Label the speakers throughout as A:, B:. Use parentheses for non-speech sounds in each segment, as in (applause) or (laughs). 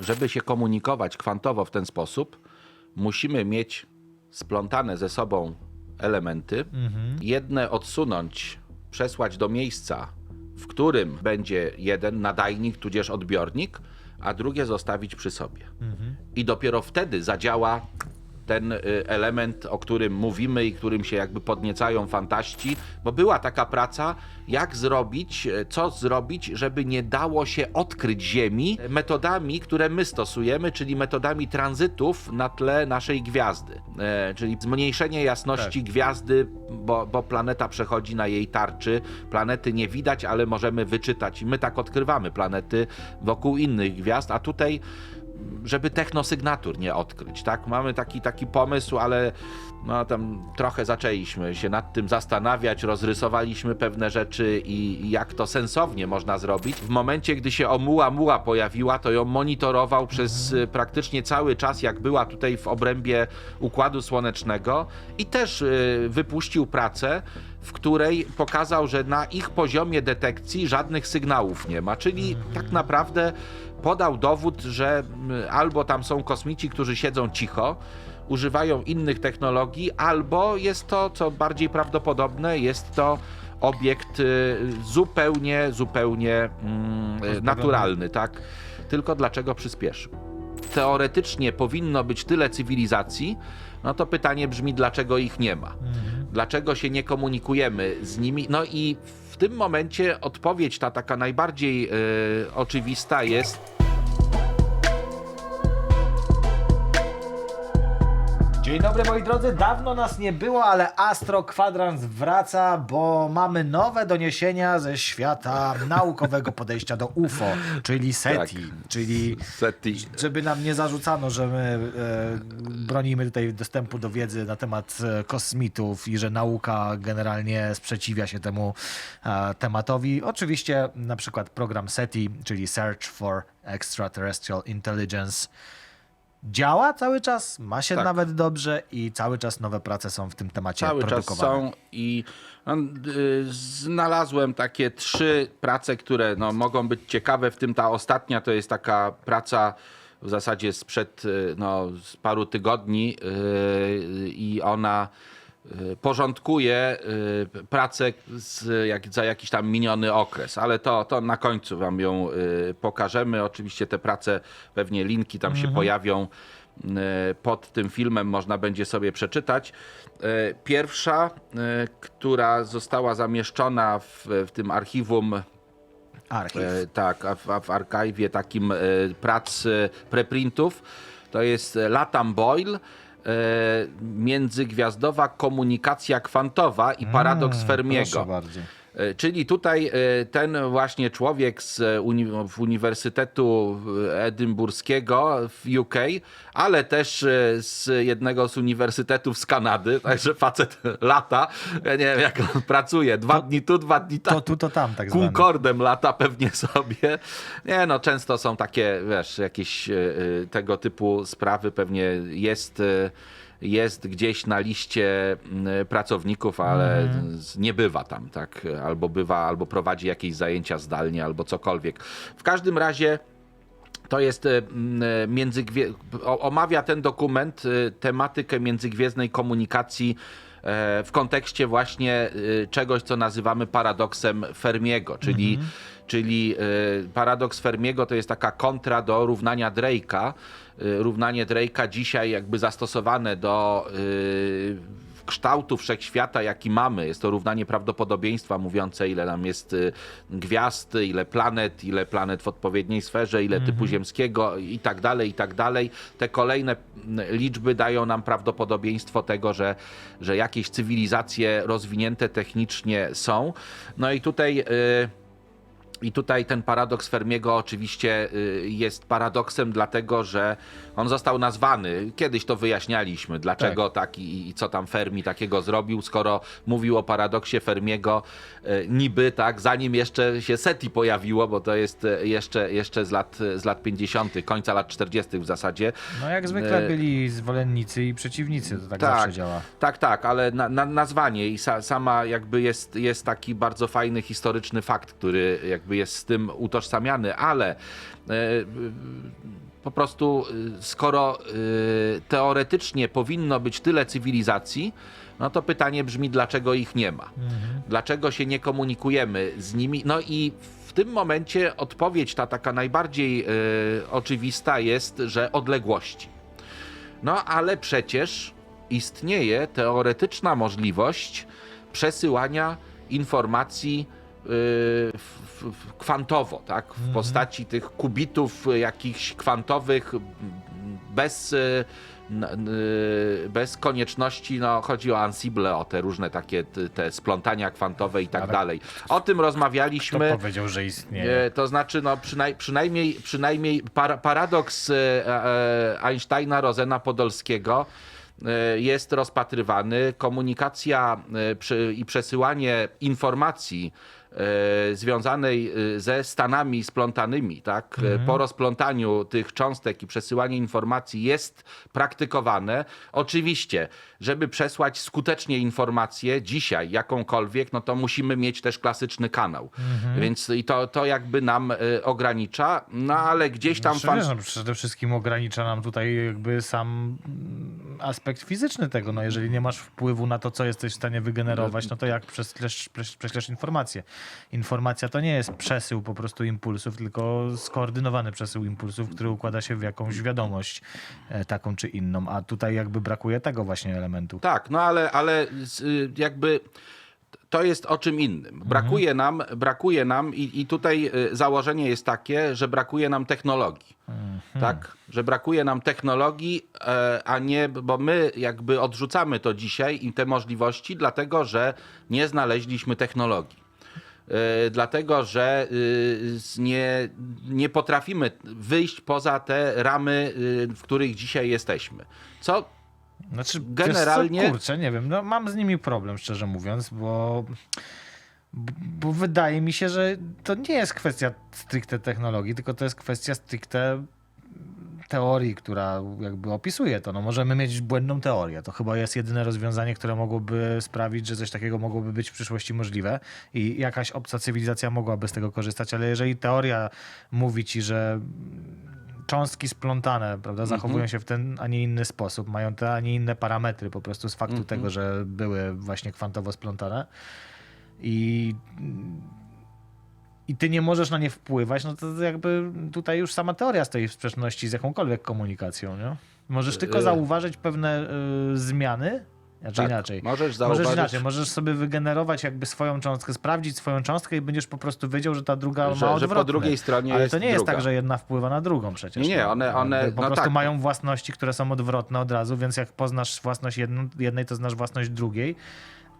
A: Żeby się komunikować kwantowo w ten sposób, musimy mieć splątane ze sobą elementy, jedne odsunąć, przesłać do miejsca, w którym będzie jeden nadajnik tudzież odbiornik, a drugie zostawić przy sobie. I dopiero wtedy zadziała ten y, element, o którym mówimy i którym się jakby podniecają fantaści, bo była taka praca, jak zrobić, y, co zrobić, żeby nie dało się odkryć Ziemi metodami, które my stosujemy, czyli metodami tranzytów na tle naszej gwiazdy. E, czyli zmniejszenie jasności gwiazdy, bo, bo planeta przechodzi na jej tarczy. Planety nie widać, ale możemy wyczytać. I my tak odkrywamy planety wokół innych gwiazd, a tutaj żeby technosygnatur nie odkryć, tak? Mamy taki, taki pomysł, ale no tam trochę zaczęliśmy się nad tym zastanawiać, rozrysowaliśmy pewne rzeczy i jak to sensownie można zrobić. W momencie, gdy się Oumuamua pojawiła, to ją monitorował przez y, praktycznie cały czas, jak była tutaj w obrębie Układu Słonecznego i też y, wypuścił pracę, w której pokazał, że na ich poziomie detekcji żadnych sygnałów nie ma, czyli tak naprawdę podał dowód, że albo tam są kosmici, którzy siedzą cicho, używają innych technologii, albo jest to, co bardziej prawdopodobne, jest to obiekt y, zupełnie, zupełnie mm, naturalny, tak? Tylko dlaczego przyspieszył? Teoretycznie powinno być tyle cywilizacji, no to pytanie brzmi, dlaczego ich nie ma? Dlaczego się nie komunikujemy z nimi? No i w tym momencie odpowiedź ta taka najbardziej y, oczywista jest
B: Dzień dobry moi drodzy, dawno nas nie było, ale Astro Kwadrans wraca, bo mamy nowe doniesienia ze świata naukowego podejścia do UFO, czyli SETI, czyli
A: SETI.
B: żeby nam nie zarzucano, że my e, bronimy tutaj dostępu do wiedzy na temat e, kosmitów i że nauka generalnie sprzeciwia się temu e, tematowi. Oczywiście na przykład program SETI, czyli Search for Extraterrestrial Intelligence działa cały czas, ma się
A: Tak.
B: nawet dobrze i cały czas nowe prace są w tym temacie
A: Cały czas
B: produkowane.
A: są i no, y, znalazłem takie trzy prace, które no, mogą być ciekawe, w tym ta ostatnia to jest taka praca w zasadzie sprzed y, no, z paru tygodni y, i ona porządkuje y, pracę z, jak, za jakiś tam miniony okres, ale to, to na końcu wam ją y, pokażemy. Oczywiście te prace, pewnie linki tam się pojawią y, pod tym filmem, można będzie sobie przeczytać. Y, Pierwsza, y, która została zamieszczona w, w tym archiwum
B: Archiw.
A: Tak, w, w archiwie takim prac preprintów to jest Latam Boyle, międzygwiazdowa komunikacja kwantowa i paradoks Fermiego.
B: Proszę bardzo.
A: E, Czyli tutaj e, ten właśnie człowiek z e, uni Uniwersytetu Edynburskiego w UK, ale też z jednego z uniwersytetów z Kanady, (laughs) także facet lata, ja nie wiem jak on pracuje, dwa dni tu, dwa dni tam.
B: To tu, to tam tak zwane.
A: Lata pewnie (laughs) sobie. Nie no, często są takie, wiesz, jakieś tego typu sprawy pewnie jest... Jest gdzieś na liście m, pracowników, ale z- nie bywa tam, tak? Albo bywa, albo prowadzi jakieś zajęcia zdalnie, albo cokolwiek. W każdym razie to jest e, e, międzygwie... omawia ten dokument e, tematykę międzygwiezdnej komunikacji w kontekście właśnie e, czegoś, co nazywamy paradoksem Fermiego, czyli, czyli e, paradoks Fermiego to jest taka kontra do równania Drake'a. E, Równanie Drake'a dzisiaj jakby zastosowane do e, kształtu wszechświata, jaki mamy. Jest to równanie prawdopodobieństwa mówiące, ile nam jest y, gwiazd, ile planet, ile planet w odpowiedniej sferze, ile typu ziemskiego i tak dalej, i tak dalej. Te kolejne mm, liczby dają nam prawdopodobieństwo tego, że, że jakieś cywilizacje rozwinięte technicznie są. No i tutaj. y, i tutaj ten paradoks Fermiego oczywiście y, jest paradoksem, dlatego że on został nazwany. Kiedyś to wyjaśnialiśmy, dlaczego tak, i, i co tam Fermi takiego zrobił, skoro mówił o paradoksie Fermiego y, niby, tak, zanim jeszcze się SETI pojawiło, bo to jest y, jeszcze, jeszcze z, lat, z lat 50., końca lat 40. w zasadzie.
B: No jak zwykle byli zwolennicy i przeciwnicy, to tak, zawsze działa.
A: Tak, tak, ale na, na, nazwanie i sa, sama jakby jest, jest taki bardzo fajny historyczny fakt, który jakby jest z tym utożsamiany, ale e, po prostu, y, skoro y, teoretycznie powinno być tyle cywilizacji, no to pytanie brzmi, dlaczego ich nie ma? Dlaczego się nie komunikujemy z nimi? No i w tym momencie odpowiedź ta taka najbardziej oczywista jest, że odległości. No ale przecież istnieje teoretyczna możliwość przesyłania informacji kwantowo, tak? W postaci tych kubitów y, jakichś kwantowych bez, y, n- bez konieczności, no chodzi o Ansible, o te różne takie te splątania kwantowe i tak
B: Ale
A: dalej. O tym
B: Kto
A: rozmawialiśmy.
B: powiedział, że istnieje?
A: E, To znaczy, no, przynaj, przynajmniej, przynajmniej para, paradoks e, e, Einsteina Rozena Podolskiego jest rozpatrywany. Komunikacja i przesyłanie informacji związanej e, ze stanami splątanymi, tak? E, Po rozplątaniu tych cząstek i przesyłanie informacji jest praktykowane. Oczywiście, żeby przesłać skutecznie informację dzisiaj jakąkolwiek, no to musimy mieć też klasyczny kanał. Więc i to, to jakby nam e, ogranicza, no ale gdzieś tam
B: Znaczy,
A: fan...
B: no, przede wszystkim ogranicza nam tutaj jakby sam mm, aspekt fizyczny tego. No, jeżeli nie masz wpływu na to, co jesteś w stanie wygenerować, no to jak prześlesz, prześ- prześlesz informację? Informacja to nie jest przesył po prostu impulsów, tylko skoordynowany przesył impulsów, który układa się w jakąś wiadomość e, taką czy inną. A tutaj jakby brakuje tego właśnie elementu.
A: Tak, no ale, ale y, jakby to jest o czym innym. Brakuje nam, brakuje nam i, i tutaj y, założenie jest takie, że brakuje nam technologii. Tak? Że brakuje nam technologii, e, a nie, bo my jakby odrzucamy to dzisiaj i te możliwości, dlatego że nie znaleźliśmy technologii. E, Dlatego, że y, nie, nie potrafimy wyjść poza te ramy, y, w których dzisiaj jesteśmy. Co
B: Znaczy,
A: Generalnie-
B: co, kurczę, nie wiem, no, mam z nimi problem, szczerze mówiąc, bo, bo wydaje mi się, że to nie jest kwestia stricte technologii, tylko to jest kwestia stricte teorii, która jakby opisuje to. No, możemy mieć błędną teorię. To chyba jest jedyne rozwiązanie, które mogłoby sprawić, że coś takiego mogłoby być w przyszłości możliwe i jakaś obca cywilizacja mogłaby z tego korzystać, ale jeżeli teoria mówi ci, że cząstki splątane, prawda, zachowują się w ten, a nie inny sposób, mają te, a nie inne parametry po prostu z faktu tego, że były właśnie kwantowo splątane i i ty nie możesz na nie wpływać, no to jakby tutaj już sama teoria stoi w sprzeczności z jakąkolwiek komunikacją, nie? Możesz tylko
A: Y-
B: zauważyć pewne y, zmiany, znaczy
A: Tak,
B: inaczej.
A: możesz zauważyć-
B: Możesz inaczej, możesz sobie wygenerować jakby swoją cząstkę, sprawdzić swoją cząstkę i będziesz po prostu wiedział, że ta druga
A: Że-
B: ma
A: że po
B: odwrotne.
A: drugiej stronie
B: Ale to nie jest
A: druga.
B: tak, że jedna wpływa na drugą przecież.
A: Nie,
B: no.
A: one- one-
B: po
A: no
B: prostu
A: tak.
B: mają własności, które są odwrotne od razu, więc jak poznasz własność jedną, jednej, to znasz własność drugiej.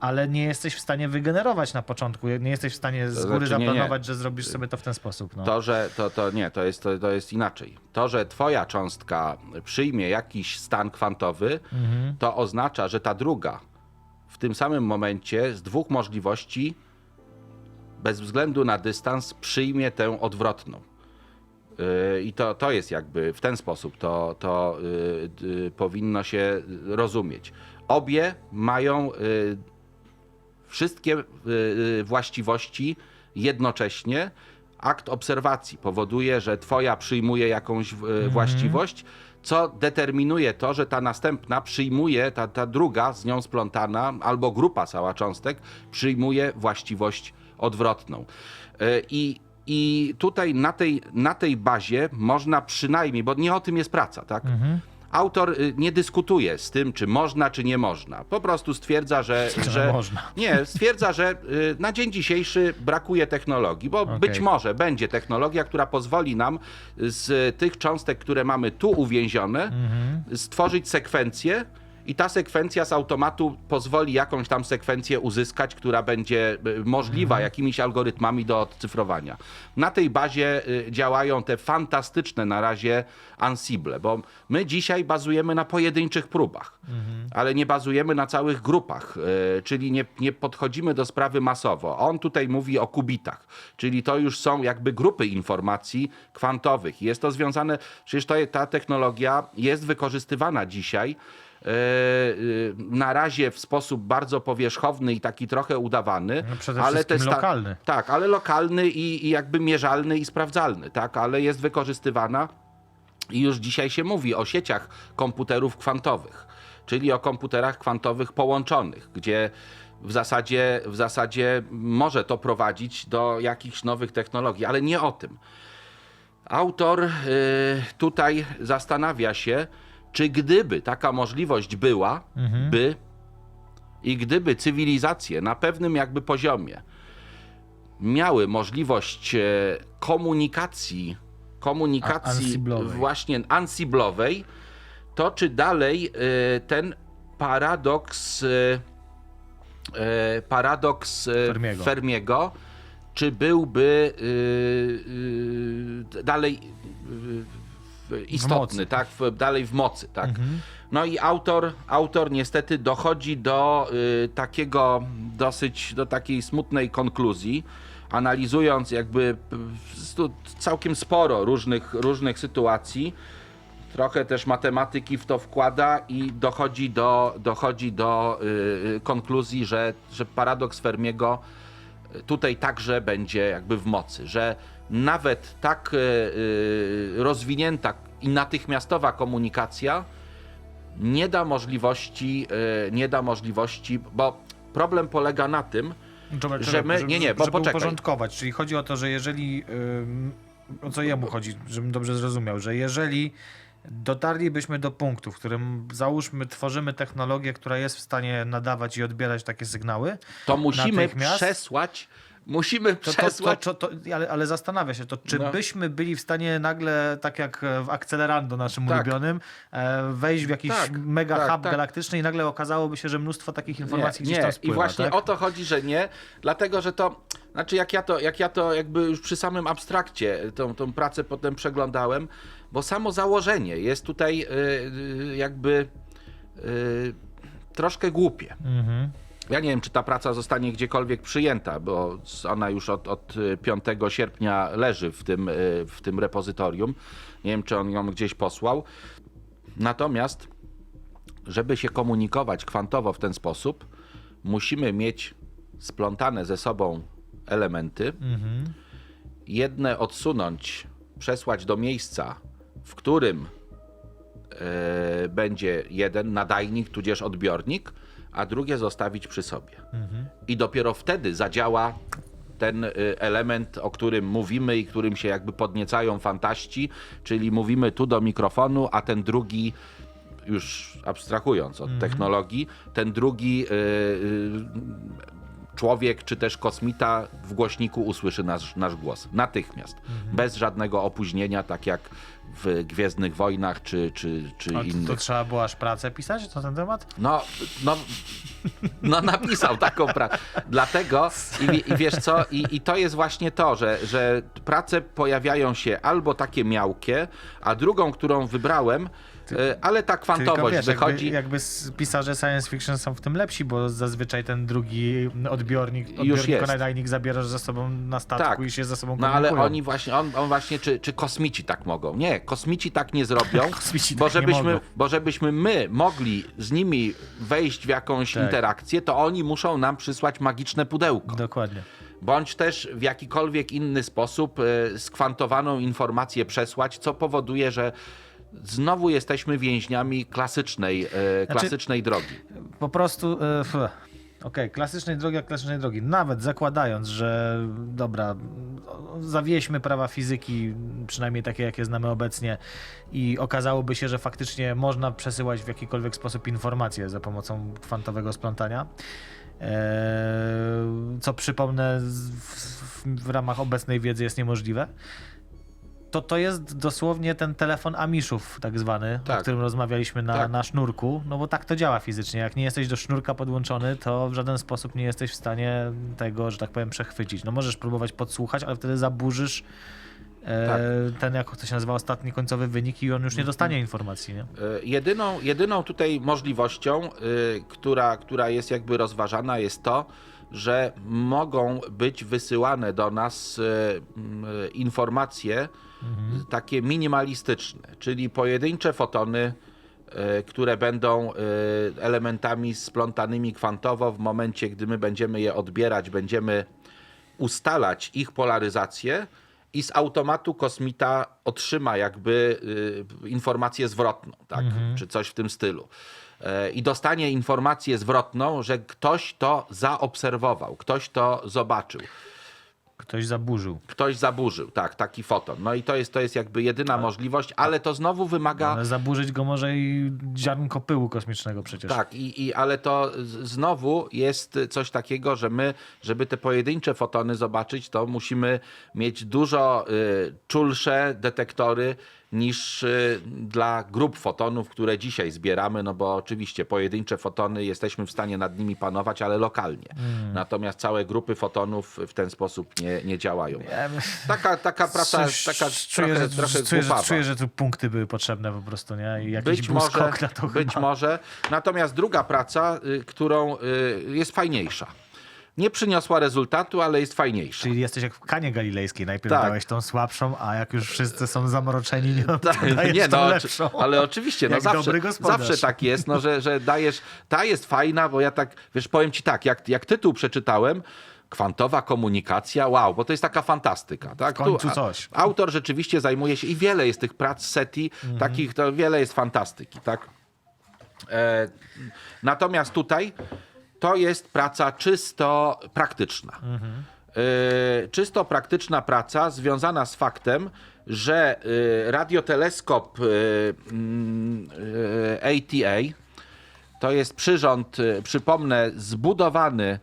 B: Ale nie jesteś w stanie wygenerować na początku. Nie jesteś w stanie z góry
A: znaczy, nie, nie.
B: zaplanować, że zrobisz sobie to w ten sposób. No.
A: To, że to, to nie, to jest, to, to jest inaczej. To, że twoja cząstka przyjmie jakiś stan kwantowy, to oznacza, że ta druga w tym samym momencie z dwóch możliwości, bez względu na dystans, przyjmie tę odwrotną. Yy, I to, to jest jakby w ten sposób to, to yy, yy, powinno się rozumieć. Obie mają wszystkie y, y, właściwości jednocześnie. Akt obserwacji powoduje, że twoja przyjmuje jakąś y, właściwość, co determinuje to, że ta następna przyjmuje, ta, ta druga z nią splątana, albo grupa cała cząstek przyjmuje właściwość odwrotną. I, i tutaj na tej, na tej bazie można przynajmniej, bo nie o tym jest praca, tak? Autor y, nie dyskutuje z tym, czy można, czy nie można. Po prostu stwierdza, że.
B: Że
A: że
B: można. (laughs)
A: Nie, stwierdza, że y, na dzień dzisiejszy brakuje technologii, bo
B: Okej.
A: być może będzie technologia, która pozwoli nam z tych cząstek, które mamy tu uwięzione,
B: Mhm.
A: stworzyć sekwencję. I ta sekwencja z automatu pozwoli jakąś tam sekwencję uzyskać, która będzie y, możliwa
B: Mhm.
A: jakimiś algorytmami do odcyfrowania. Na tej bazie y, działają te fantastyczne na razie Ansible, bo my dzisiaj bazujemy na pojedynczych próbach,
B: Mhm.
A: ale nie bazujemy na całych grupach, y, czyli nie, nie podchodzimy do sprawy masowo. On tutaj mówi o kubitach, czyli to już są jakby grupy informacji kwantowych. Jest to związane, przecież to, ta technologia jest wykorzystywana dzisiaj na razie w sposób bardzo powierzchowny i taki trochę udawany.
B: No przede
A: ale
B: wszystkim
A: te
B: lokalny.
A: Tak, ale lokalny i, i jakby mierzalny i sprawdzalny, tak, ale jest wykorzystywana. I już dzisiaj się mówi o sieciach komputerów kwantowych, czyli o komputerach kwantowych połączonych, gdzie w zasadzie, w zasadzie może to prowadzić do jakichś nowych technologii, ale nie o tym. Autor y, tutaj zastanawia się, czy gdyby taka możliwość była, by i gdyby cywilizacje na pewnym jakby poziomie miały możliwość e, komunikacji, komunikacji
B: Ansiblowej.
A: właśnie ansiblowej, to czy dalej e, ten paradoks e, paradoks
B: Fermiego.
A: Fermiego, czy byłby dalej istotny,
B: mocy.
A: tak, w, dalej w mocy, tak. No i autor, autor niestety dochodzi do y, takiego dosyć, do takiej smutnej konkluzji, analizując jakby y, całkiem sporo różnych, różnych sytuacji, trochę też matematyki w to wkłada i dochodzi do, dochodzi do y, y, konkluzji, że, że paradoks Fermiego tutaj także będzie jakby w mocy, że nawet tak y, y, rozwinięta i natychmiastowa komunikacja nie da możliwości, y, nie da możliwości, bo problem polega na tym,
B: Czekaj,
A: Że my- nie, nie, bo
B: żeby
A: poczekaj.
B: uporządkować, czyli chodzi o to, że jeżeli, o co jemu chodzi, żebym dobrze zrozumiał, że jeżeli dotarlibyśmy do punktu, w którym załóżmy tworzymy technologię, która jest w stanie nadawać i odbierać takie sygnały,
A: to musimy przesłać, musimy
B: to,
A: przesłać
B: to, to, ale, ale zastanawia się to, czy
A: No.
B: byśmy byli w stanie nagle, tak jak w Accelerando naszym
A: Tak.
B: ulubionym, e, wejść w jakiś
A: Tak,
B: mega
A: tak,
B: hub
A: tak.
B: galaktyczny i nagle okazałoby się, że mnóstwo takich informacji
A: nie,
B: gdzieś tam spływa.
A: I właśnie
B: tak?
A: o to chodzi, że nie, dlatego że to, znaczy jak ja to, jak ja to jakby już przy samym abstrakcie tą, tą pracę potem przeglądałem, bo samo założenie jest tutaj y, y, jakby y, troszkę głupie.
B: Mhm.
A: Ja nie wiem, czy ta praca zostanie gdziekolwiek przyjęta, bo ona już od, od y, 5 sierpnia leży w tym, w tym repozytorium. Nie wiem, czy on ją gdzieś posłał. Natomiast, żeby się komunikować kwantowo w ten sposób, musimy mieć splątane ze sobą elementy,
B: Mhm.
A: jedne odsunąć, przesłać do miejsca, w którym e, będzie jeden nadajnik, tudzież odbiornik, a drugie zostawić przy sobie. I dopiero wtedy zadziała ten y, element, o którym mówimy i którym się jakby podniecają fantaści, czyli mówimy tu do mikrofonu, a ten drugi już abstrahując od technologii, ten drugi y, y, człowiek czy też kosmita w głośniku usłyszy nasz, nasz głos. Natychmiast, bez żadnego opóźnienia, tak jak w Gwiezdnych Wojnach czy, czy, czy
B: A to,
A: innych.
B: to trzeba było aż pracę pisać na ten temat?
A: No, no, no napisał taką pracę. Dlatego i, i wiesz co, i, i to jest właśnie to, że, że prace pojawiają się albo takie miałkie, a drugą, którą wybrałem, e, ale ta kwantowość
B: wiesz,
A: wychodzi.
B: jakby, jakby pisarze science fiction są w tym lepsi, bo zazwyczaj ten drugi odbiornik, odbiornik
A: jest.
B: nadajnik zabierasz ze sobą na statku
A: Tak.
B: i się ze sobą
A: No ale
B: komunikują.
A: oni właśnie, on, on właśnie, czy, czy kosmici tak mogą? Nie, kosmici tak nie zrobią, (laughs)
B: Kosmici
A: bo,
B: tak nie
A: żebyśmy,
B: mogą.
A: bo żebyśmy my mogli z nimi wejść w jakąś
B: Tak.
A: interakcję, to oni muszą nam przysłać magiczne pudełko.
B: Dokładnie.
A: bądź też w jakikolwiek inny sposób e, skwantowaną informację przesłać, co powoduje, że znowu jesteśmy więźniami klasycznej,
B: Znaczy-
A: e, klasycznej drogi.
B: Po prostu, e, f- okej, klasycznej drogi jak klasycznej drogi. Nawet zakładając, że dobra, zawieźmy prawa fizyki, przynajmniej takie, jakie znamy obecnie i okazałoby się, że faktycznie można przesyłać w jakikolwiek sposób informacje za pomocą kwantowego splątania. e, Co przypomnę, w, w ramach obecnej wiedzy jest niemożliwe. To to jest dosłownie ten telefon Amiszów, tak zwany, o
A: Tak.
B: którym rozmawialiśmy na,
A: Tak.
B: na sznurku, no bo tak to działa fizycznie. Jak nie jesteś do sznurka podłączony, to w żaden sposób nie jesteś w stanie tego, że tak powiem, przechwycić. No możesz próbować podsłuchać, ale wtedy zaburzysz e,
A: Tak.
B: ten, jak to się nazywa, ostatni końcowy wynik i on już nie dostanie informacji, nie?
A: E, Jedyną, jedyną tutaj możliwością, e, która, która jest jakby rozważana, jest to, że mogą być wysyłane do nas e, m, e, informacje takie minimalistyczne, czyli pojedyncze fotony, e, które będą e, elementami splątanymi kwantowo w momencie, gdy my będziemy je odbierać, będziemy ustalać ich polaryzację i z automatu kosmita otrzyma jakby y, informację zwrotną, tak? czy coś w tym stylu. E, I dostanie informację zwrotną, że ktoś to zaobserwował, ktoś to zobaczył.
B: Ktoś zaburzył.
A: Ktoś zaburzył, tak, taki foton. No i to jest, to jest jakby jedyna możliwość, ale to znowu wymaga.
B: Ale zaburzyć go może i ziarnko pyłu kosmicznego przecież.
A: Tak, i, i, ale to znowu jest coś takiego, że my, żeby te pojedyncze fotony zobaczyć, to musimy mieć dużo y, czulsze detektory niż y, dla grup fotonów, które dzisiaj zbieramy, no bo oczywiście pojedyncze fotony jesteśmy w stanie nad nimi panować, ale lokalnie.
B: Mm.
A: Natomiast całe grupy fotonów w ten sposób nie, nie działają. Taka, taka praca,
B: Coś-
A: taka
B: czuję,
A: trochę,
B: że,
A: trochę
B: czuję, że, czuję, że tu punkty były potrzebne po prostu, nie? I jakiś
A: Być może,
B: na to
A: być
B: chyba.
A: może. Natomiast druga praca, y, którą y, jest fajniejsza. Nie przyniosła rezultatu, ale jest fajniejsza.
B: Czyli jesteś jak w Kanie Galilejskiej. Najpierw
A: Tak.
B: dałeś tą słabszą, a jak już wszyscy są zamroczeni, nie, to (laughs)
A: Tak, nie,
B: tą
A: no,
B: lepszą.
A: ale oczywiście, no zawsze, zawsze tak jest, no, że, że dajesz, ta jest fajna, bo ja tak, wiesz, powiem ci tak, jak, jak tytuł przeczytałem, kwantowa komunikacja, wow, bo to jest taka fantastyka. Tak?
B: W końcu
A: a-
B: coś.
A: Autor rzeczywiście zajmuje się i wiele jest tych prac SETI,
B: Mhm.
A: takich, to wiele jest fantastyki, tak? E, natomiast tutaj to jest praca czysto praktyczna. E, czysto praktyczna praca związana z faktem, że e, radioteleskop e, mm, e, ATA to jest przyrząd, przypomnę, zbudowany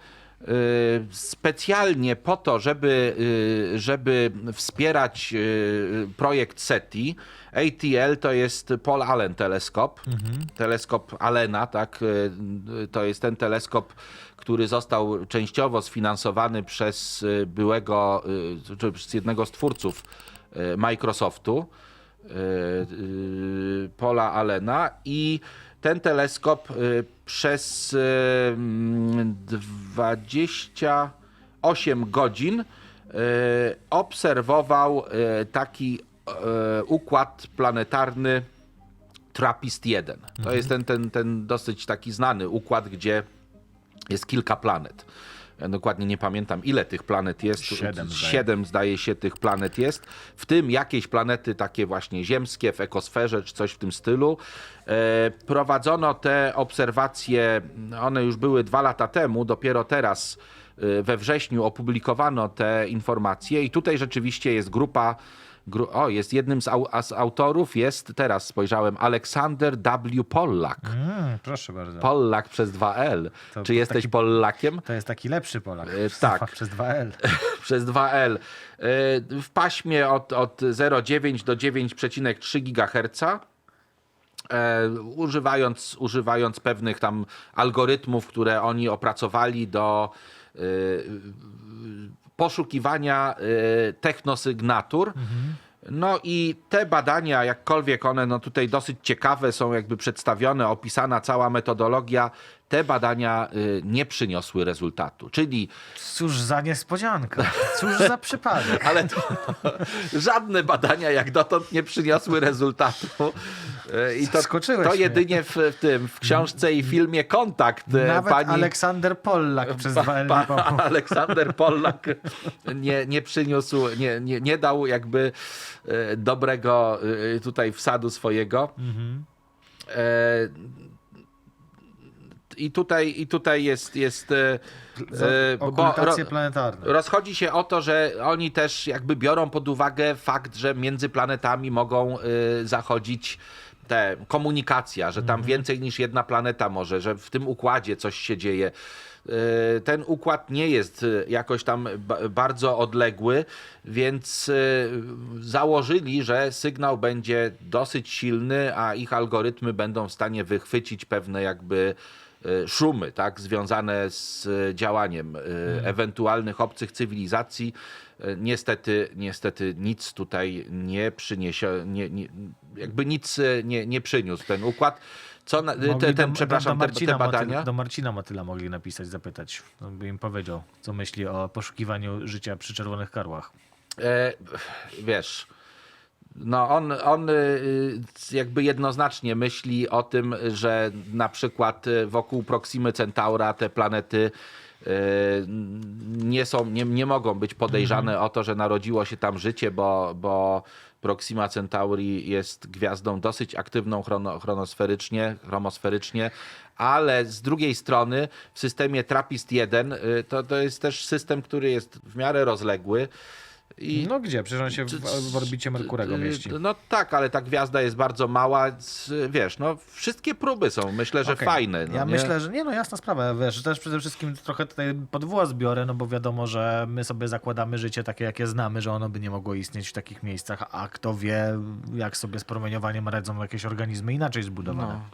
A: specjalnie po to, żeby, e, żeby wspierać e, projekt SETI. ATL to jest Paul Allen teleskop, teleskop Allena, tak? To jest ten teleskop, który został częściowo sfinansowany przez byłego, czy przez jednego z twórców Microsoftu. Paula Allena i ten teleskop e, przez e, mm, 28 godzin e, obserwował taki układ planetarny TRAPPIST-1. To jest ten, ten, ten dosyć taki znany układ, gdzie jest kilka planet. Ja dokładnie nie pamiętam, ile tych planet jest.
B: Siedem, zdaje.
A: Siedem, zdaje się, tych planet jest. W tym jakieś planety takie właśnie ziemskie, w ekosferze, czy coś w tym stylu. E, prowadzono te obserwacje, one już były dwa lata temu, dopiero teraz e, we wrześniu opublikowano te informacje i tutaj rzeczywiście jest grupa Gru- o, jest jednym z, au- z autorów, jest, teraz spojrzałem, Aleksander W. Pollak.
B: Mm, proszę bardzo.
A: Pollak przez 2L.
B: To
A: Czy jesteś
B: taki-
A: Pollakiem?
B: To jest taki lepszy Polak.
A: E, tak. (laughs)
B: Przez 2L. (laughs)
A: przez 2L. E, W paśmie od, od 0,9 do 9,3 GHz. E, używając, używając pewnych tam algorytmów, które oni opracowali do poszukiwania e, technosygnatur. No i te badania, jakkolwiek one no tutaj dosyć ciekawe są jakby przedstawione, opisana cała metodologia, te badania y, nie przyniosły rezultatu. Czyli
B: Cóż za niespodzianka. Cóż za przypadek. (laughs)
A: ale to żadne badania jak dotąd nie przyniosły rezultatu. E, I to, to jedynie w, w tym, w książce i filmie Kontakt e,
B: Nawet
A: pani
B: Aleksander Pollak przez 2L
A: pa,
B: pomógł. (laughs)
A: Aleksander Pollak nie, nie przyniósł, nie, nie, nie dał jakby dobrego tutaj wsadu swojego. E, I tutaj, I tutaj jest, jest e, e,
B: Okultacje planetarne.
A: Rozchodzi się o to, że oni też jakby biorą pod uwagę fakt, że między planetami mogą y, zachodzić te komunikacja, że tam więcej niż jedna planeta może, że w tym układzie coś się dzieje. Ten układ nie jest jakoś tam ba- bardzo odległy, więc założyli, że sygnał będzie dosyć silny, a ich algorytmy będą w stanie wychwycić pewne jakby szumy, tak, związane z y, działaniem y, ewentualnych obcych cywilizacji. Niestety, niestety nic tutaj nie przyniesie, nie, nie, jakby nic nie, nie przyniósł ten układ. Co na, te, ten,
B: do,
A: przepraszam,
B: do,
A: te,
B: Marcina
A: te badania.
B: Motyla, do Marcina Motyla mogli napisać, zapytać. On by im powiedział, co myśli o poszukiwaniu życia przy czerwonych karłach.
A: E, wiesz, no on, on y, jakby jednoznacznie myśli o tym, że na przykład y, wokół Proximy Centaura te planety nie, są, nie, nie mogą być podejrzane o to, że narodziło się tam życie, bo, bo Proxima Centauri jest gwiazdą dosyć aktywną chrono, chronosferycznie, chromosferycznie, ale z drugiej strony w systemie TRAPPIST-1 y, to, to jest też system, który jest w miarę rozległy. I
B: No gdzie? Przecież on się w, w orbicie Merkurego mieści.
A: No tak, ale ta gwiazda jest bardzo mała, wiesz, no wszystkie próby są, myślę, że
B: Okej.
A: fajne. No,
B: ja
A: nie?
B: myślę, że nie, no jasna sprawa, wiesz, też przede wszystkim trochę tutaj pod włos biorę, no bo wiadomo, że my sobie zakładamy życie takie, jakie znamy, że ono by nie mogło istnieć w takich miejscach, a kto wie, jak sobie z promieniowaniem radzą jakieś organizmy inaczej zbudowane.
A: No.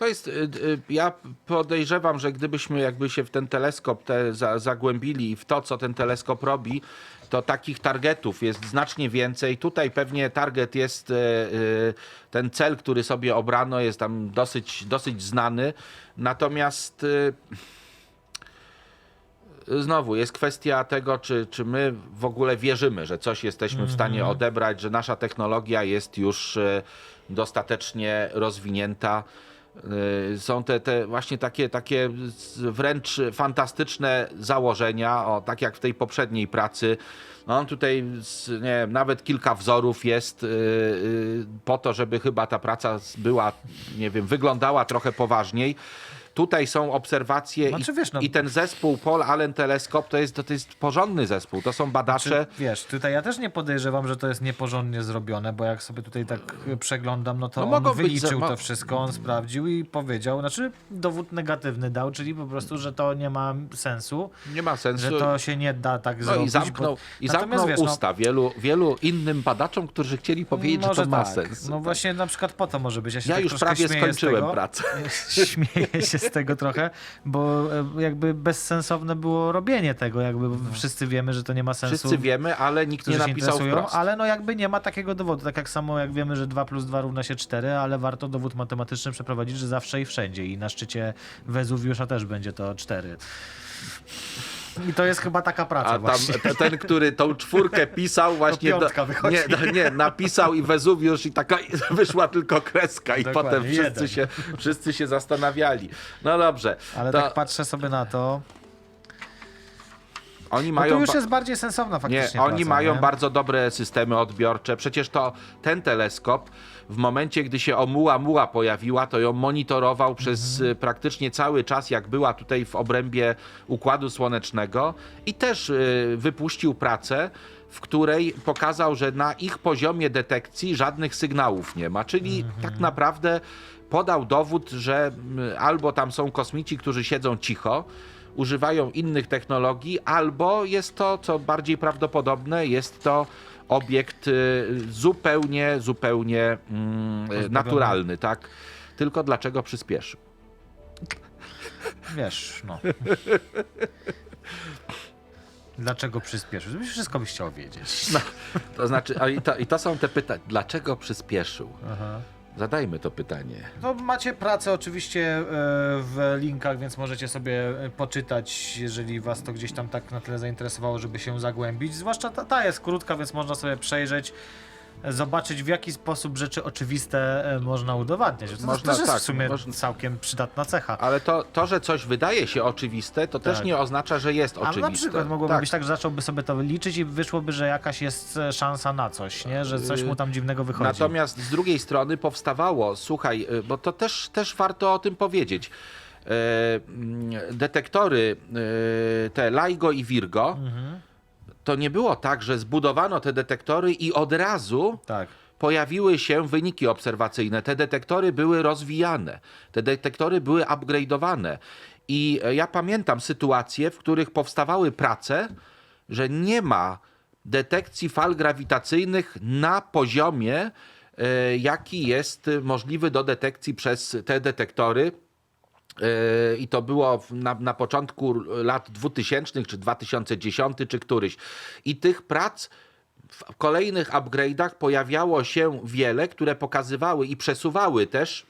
A: To jest, y, y, ja podejrzewam, że gdybyśmy jakby się w ten teleskop te za, zagłębili i w to, co ten teleskop robi, to takich targetów jest znacznie więcej. Tutaj pewnie target jest, y, ten cel, który sobie obrano jest tam dosyć, dosyć znany. Natomiast Znowu jest kwestia tego, czy, czy my w ogóle wierzymy, że coś jesteśmy w stanie odebrać, że nasza technologia jest już dostatecznie rozwinięta. E, Są te, te właśnie takie, takie wręcz fantastyczne założenia, o, tak jak w tej poprzedniej pracy. No, tutaj nie wiem, nawet kilka wzorów jest e, e, po to, żeby chyba ta praca była, nie wiem, wyglądała trochę poważniej. Tutaj są obserwacje
B: Znaczy,
A: i,
B: wiesz, no-
A: i ten zespół Paul Allen Teleskop to jest, to jest porządny zespół. To są badacze.
B: Czy, wiesz, tutaj ja też nie podejrzewam, że to jest nieporządnie zrobione, bo jak sobie tutaj tak y, przeglądam, no to
A: No
B: on wyliczył
A: za-
B: to wszystko, on sprawdził i powiedział, znaczy dowód negatywny dał, czyli po prostu, że to nie ma sensu,
A: Nie ma sensu.
B: że to się nie da tak
A: no
B: zrobić.
A: i zamknął,
B: bo...
A: i zamknął
B: wiesz, no,
A: usta wielu, wielu innym badaczom, którzy chcieli powiedzieć, że to ma
B: tak.
A: sens.
B: No właśnie na przykład po to może być. Ja, się
A: Ja
B: tak
A: już prawie skończyłem pracę. (laughs)
B: Śmieję się z tego trochę, bo e, jakby bezsensowne było robienie tego, jakby wszyscy wiemy, że to nie ma sensu.
A: Wszyscy wiemy, ale nikt nie napisał wprost.
B: ale no jakby nie ma takiego dowodu. Tak jak samo jak wiemy, że 2 plus 2 równa się 4, ale warto dowód matematyczny przeprowadzić, że zawsze i wszędzie. I na szczycie Wezuwiusza też będzie to 4. I to jest chyba taka praca
A: A tam
B: właśnie.
A: te- ten, który tą czwórkę pisał, właśnie. nie, nie, napisał i Wezuwiusz i taka (laughs) wyszła tylko kreska, i
B: Dokładnie,
A: potem wszyscy
B: jeden.
A: się, wszyscy się zastanawiali. No dobrze.
B: Ale
A: to
B: tak patrzę sobie na to.
A: Oni
B: No
A: mają.
B: tu już
A: ba-
B: jest bardziej sensowna faktycznie
A: Nie, oni
B: praca,
A: mają
B: nie?
A: bardzo dobre systemy odbiorcze. Przecież to ten teleskop w momencie, gdy się Oumuamua pojawiła, to ją monitorował przez
B: Mhm.
A: y, praktycznie cały czas, jak była tutaj w obrębie Układu Słonecznego i też y, wypuścił pracę, w której pokazał, że na ich poziomie detekcji żadnych sygnałów nie ma. Czyli
B: Mhm.
A: tak naprawdę podał dowód, że mm, albo tam są kosmici, którzy siedzą cicho, używają innych technologii, albo jest to, co bardziej prawdopodobne, jest to obiekt y, zupełnie, zupełnie mm, naturalny, tak? Tylko dlaczego przyspieszył?
B: Wiesz, no. Dlaczego przyspieszył? Wszystko byś chciał wiedzieć.
A: No, to znaczy, i, to, i to są te pytania, dlaczego przyspieszył?
B: Aha.
A: Zadajmy to pytanie.
B: No, macie pracę oczywiście e, w linkach, więc możecie sobie e, poczytać, jeżeli was to gdzieś tam tak na tyle zainteresowało, żeby się zagłębić. Zwłaszcza ta, ta jest krótka, więc można sobie przejrzeć, zobaczyć w jaki sposób rzeczy oczywiste e, można udowadniać. To
A: Można,
B: też jest
A: tak,
B: w sumie
A: można-
B: całkiem przydatna cecha.
A: Ale to, to, że coś wydaje się oczywiste, to też
B: Tak.
A: nie oznacza, że jest
B: Ale
A: oczywiste.
B: na przykład mogłoby
A: tak.
B: być tak, że zacząłby sobie to liczyć i wyszłoby, że jakaś jest e, szansa na coś, nie? Że coś mu tam dziwnego wychodzi.
A: Natomiast z drugiej strony powstawało, słuchaj, y, bo to też, też warto o tym powiedzieć. E, mm, Detektory, y, te LIGO i Virgo,
B: Mhm.
A: To nie było tak, że zbudowano te detektory i od razu
B: Tak.
A: pojawiły się wyniki obserwacyjne. Te detektory były rozwijane, te detektory były upgrade'owane. I e, ja pamiętam sytuacje, w których powstawały prace, że nie ma detekcji fal grawitacyjnych na poziomie, e, jaki jest możliwy do detekcji przez te detektory. E, I to było na, na początku lat 2000 czy 2010 czy któryś. I tych prac w kolejnych upgrade'ach pojawiało się wiele, które pokazywały i przesuwały też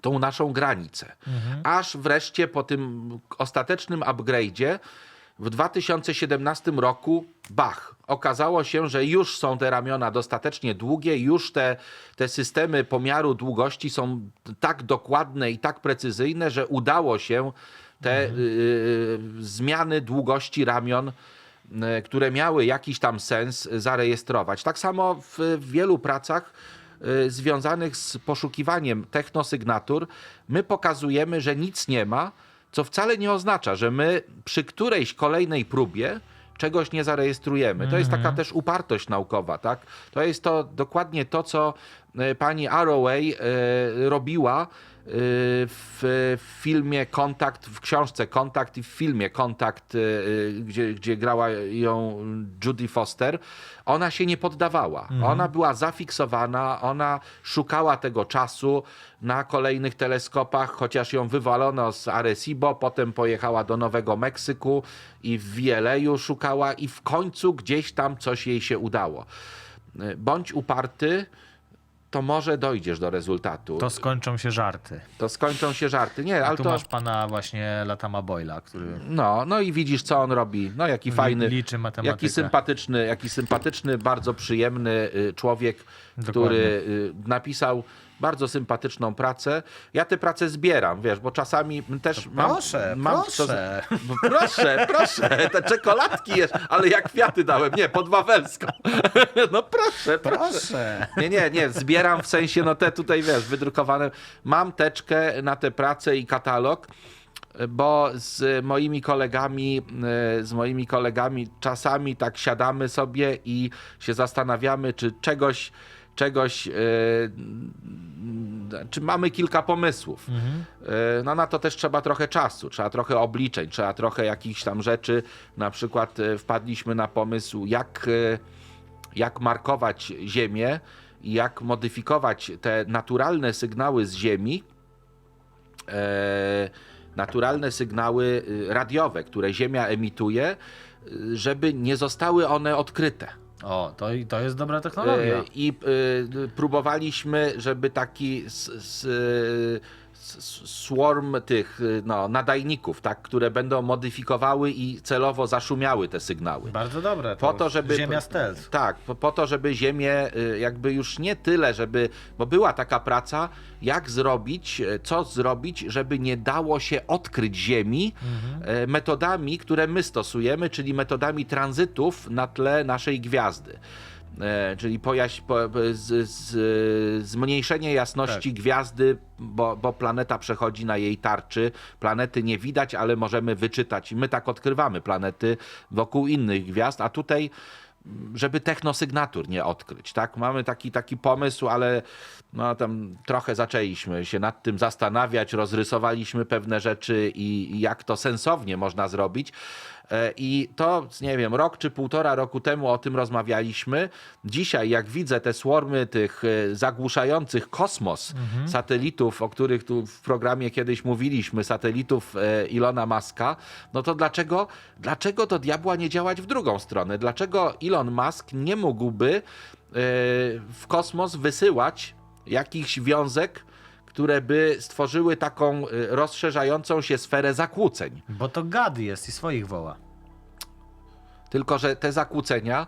A: tą naszą granicę. Aż wreszcie po tym ostatecznym upgrade'zie w 2017 roku bach. Okazało się, że już są te ramiona dostatecznie długie, już te, te systemy pomiaru długości są tak dokładne i tak precyzyjne, że udało się te
B: Mhm.
A: y, zmiany długości ramion, y, które miały jakiś tam sens, y, zarejestrować. Tak samo w, wielu pracach y, związanych z poszukiwaniem technosygnatur, my pokazujemy, że nic nie ma, co wcale nie oznacza, że my przy którejś kolejnej próbie czegoś nie zarejestrujemy. To jest taka też upartość naukowa, tak? To jest to dokładnie to, co pani Arroway e, robiła e, w filmie Kontakt, w książce Kontakt i w filmie Kontakt, e, e, gdzie, gdzie grała ją Judy Foster. Ona się nie poddawała. Ona była zafiksowana, ona szukała tego czasu na kolejnych teleskopach, chociaż ją wywalono z Arecibo, potem pojechała do Nowego Meksyku i w Wieleju szukała i w końcu gdzieś tam coś jej się udało. E, Bądź uparty, to może dojdziesz do rezultatu.
B: To skończą się żarty.
A: To skończą się żarty. Nie,
B: A
A: ale
B: tu
A: to...
B: masz pana właśnie Latama Boyla, który
A: No, no i widzisz, co on robi. No, jaki fajny,
B: liczy matematykę.
A: jaki sympatyczny, jaki sympatyczny, bardzo przyjemny y, człowiek,
B: Dokładnie.
A: który y, napisał bardzo sympatyczną pracę. Ja tę pracę zbieram, wiesz, bo czasami też mam...
B: proszę,
A: mam
B: proszę.
A: proszę, proszę, te czekoladki jest, ale jak kwiaty dałem, nie, pod wawelską. (laughs) No proszę, proszę.
B: Proszę.
A: Nie, nie, nie, zbieram w sensie, no te tutaj, wiesz, wydrukowane. Mam teczkę na tę pracę i katalog, bo z moimi kolegami, e, z moimi kolegami czasami tak siadamy sobie i się zastanawiamy, czy czegoś, czegoś, e, czy mamy kilka pomysłów. E, No na to też trzeba trochę czasu, trzeba trochę obliczeń, trzeba trochę jakichś tam rzeczy. Na przykład e, wpadliśmy na pomysł, jak jak markować Ziemię i jak modyfikować te naturalne sygnały z Ziemi, naturalne sygnały radiowe, które Ziemia emituje, żeby nie zostały one odkryte.
B: O, to, i- to jest dobra technologia.
A: E, I y, próbowaliśmy, żeby taki s, s, swarm tych y, no, nadajników, tak, które będą modyfikowały i celowo zaszumiały te sygnały.
B: Bardzo dobre.
A: Po to, żeby.
B: Ziemia stealth.
A: Tak, po, po to, żeby Ziemię y, jakby już nie tyle, żeby. Bo była taka praca, jak zrobić, y, co zrobić, żeby nie dało się odkryć Ziemi
B: Mhm.
A: metodami, które my stosujemy, czyli metodami tranzytów na tle naszej gwiazdy. E, Czyli pojaś, po, z, z, zmniejszenie jasności gwiazdy, bo, bo planeta przechodzi na jej tarczy. Planety nie widać, ale możemy wyczytać. I my tak odkrywamy planety wokół innych gwiazd, a tutaj żeby technosygnatur nie odkryć, tak? Mamy taki, taki pomysł, ale no, tam trochę zaczęliśmy się nad tym zastanawiać, rozrysowaliśmy pewne rzeczy i, i jak to sensownie można zrobić. E, I to, nie wiem, rok czy półtora roku temu o tym rozmawialiśmy. Dzisiaj, jak widzę te swarmy tych e, zagłuszających kosmos satelitów, o których tu w programie kiedyś mówiliśmy, satelitów e, Ilona Maska, no to dlaczego, dlaczego do diabła nie działać w drugą stronę? Dlaczego Elon Musk nie mógłby w kosmos wysyłać jakichś wiązek, które by stworzyły taką e, rozszerzającą się sferę zakłóceń?
B: Bo to gad jest i swoich woła.
A: Tylko, że te zakłócenia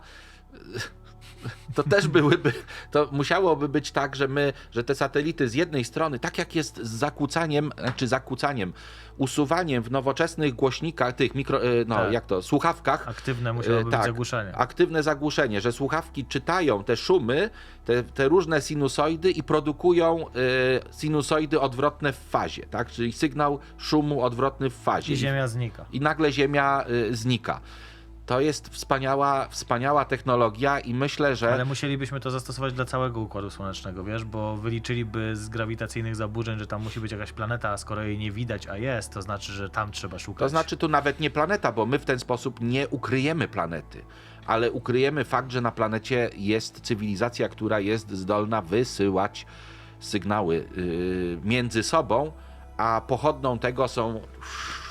A: to też byłyby, to musiałoby być tak, że my, że te satelity z jednej strony, tak jak jest z zakłócaniem, czy zakłócaniem, usuwaniem w nowoczesnych głośnikach, tych mikro, e, no
B: Tak.
A: jak to, słuchawkach,
B: Aktywne musiałoby
A: E,
B: być
A: tak.
B: zagłuszenie.
A: aktywne zagłuszenie, że słuchawki czytają te szumy, te, te różne sinusoidy i produkują e, sinusoidy odwrotne w fazie, tak? Czyli sygnał szumu odwrotny w fazie.
B: I Ziemia znika.
A: I nagle Ziemia znika. To jest wspaniała, wspaniała technologia i myślę, że
B: Ale musielibyśmy to zastosować dla całego Układu Słonecznego, wiesz, bo wyliczyliby z grawitacyjnych zaburzeń, że tam musi być jakaś planeta, a skoro jej nie widać, a jest, to znaczy, że tam trzeba szukać.
A: to znaczy tu nawet nie planeta, bo my w ten sposób nie ukryjemy planety, ale ukryjemy fakt, że na planecie jest cywilizacja, która jest zdolna wysyłać sygnały y, między sobą, a pochodną tego są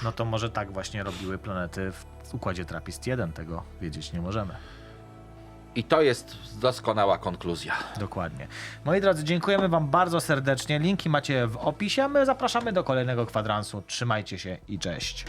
B: No to może tak właśnie robiły planety w Układzie Trappist-1, tego wiedzieć nie możemy.
A: i to jest doskonała konkluzja.
B: Dokładnie. Moi drodzy, dziękujemy Wam bardzo serdecznie. Linki macie w opisie, a my zapraszamy do kolejnego kwadransu. Trzymajcie się i cześć.